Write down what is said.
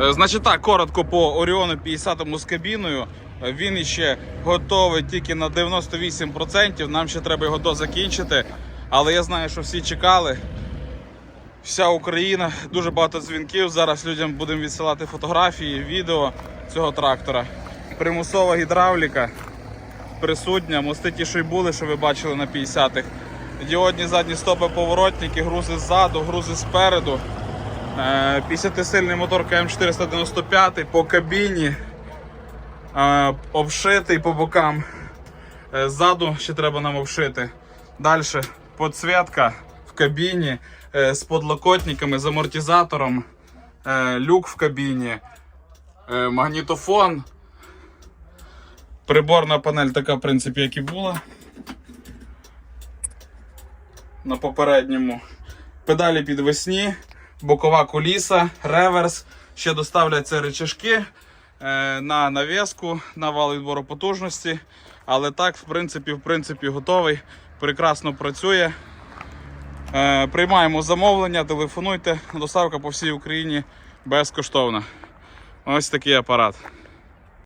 Е, Значить так, коротко по Оріону 50 з кабіною. Е, Він іще готовий тільки на 98%. Нам ще треба його дозакінчити. Але я знаю, що всі чекали. Вся Україна, дуже багато дзвінків. Зараз людям будемо відсилати фотографії, відео цього трактора. Примусова гідравліка присутня. Мости ті, що й були, що ви бачили на 50-х. Діодні задні стопи поворотники, грузи ззаду, грузи спереду. Е, 50-сильний мотор КМ495 по кабіні. Е, Обшитий по бокам. Е, Ззаду ще треба нам обшити. Далі подсвітка в кабіні е, з подлокотниками, з амортизатором, е, люк в кабіні, е, магнітофон. Приборна панель така, в принципі, як і була. На попередньому. Педалі підвесні, бокова коліса, реверс. Ще доставляться речашки е, на нав'язку, на вал відбору потужності. Але так, в принципі, в принципі, готовий. Прекрасно працює. Е, приймаємо замовлення, телефонуйте. Доставка по всій Україні безкоштовна. Ось такий апарат.